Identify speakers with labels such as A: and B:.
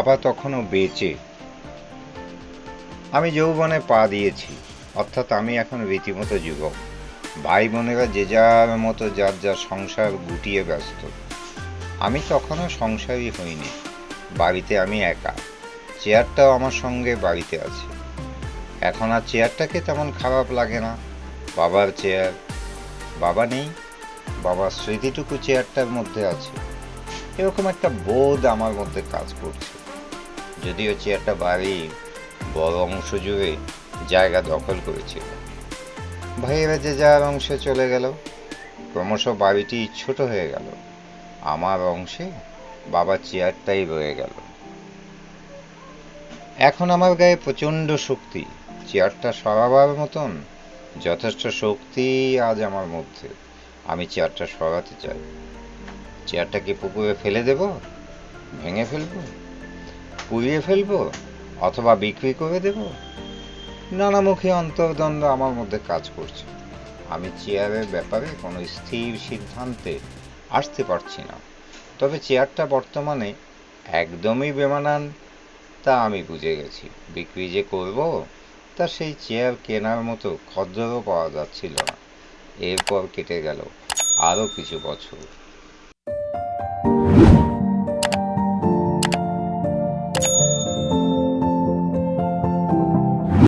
A: বাবা তখনও বেঁচে। আমি যৌবনে পা দিয়েছি, অর্থাৎ আমি এখন রীতিমতো যুবক। ভাই বোনেরা যে যার মতো যার যার সংসার গুটিয়ে ব্যস্ত। আমি তখনও সংসারই হইনি, বাড়িতে আমি একা। চেয়ারটাও আমার সঙ্গে বাড়িতে আছে। এখন আর চেয়ারটাকে তেমন খারাপ লাগে না, বাবার চেয়ার। বাবা নেই, বাবার স্মৃতিটুকু চেয়ারটার মধ্যে আছে। এরকম একটা বোধ আমার মধ্যে কাজ করছে। যদিও চেয়ারটা বাড়ির বড় অংশ জুড়ে জায়গা দখল করেছিল। ভাইয়েরা, যে যার অংশে চলে গেল, ক্রমশ বাড়িটি ছোট হয়ে গেল। আমার অংশে বাবার চেয়ারটাই রয়ে গেল। এখন আমার গায়ে প্রচণ্ড শক্তি। চেয়ারটা সরাবার মতন যথেষ্ট শক্তি আজ আমার মধ্যে। আমি চেয়ারটা সরাতে চাই। চেয়ারটা কি পুকুরে ফেলে দেব? ভেঙে ফেলব? পুড়িয়ে ফেলব অথবা বিক্রি করে দেব? নানামুখী অন্তর্দ্বন্দ্ব আমার মধ্যে কাজ করছে। আমি চেয়ারের ব্যাপারে কোনো স্থির সিদ্ধান্তে আসতে পারছি না। তবে চেয়ারটা বর্তমানে একদমই বেমানান, তা আমি বুঝে গেছি। বিক্রি যে করব, তা সেই চেয়ার কেনার মতো খদ্দরও পাওয়া যাচ্ছিল না। এরপর কেটে গেল আরও কিছু বছর।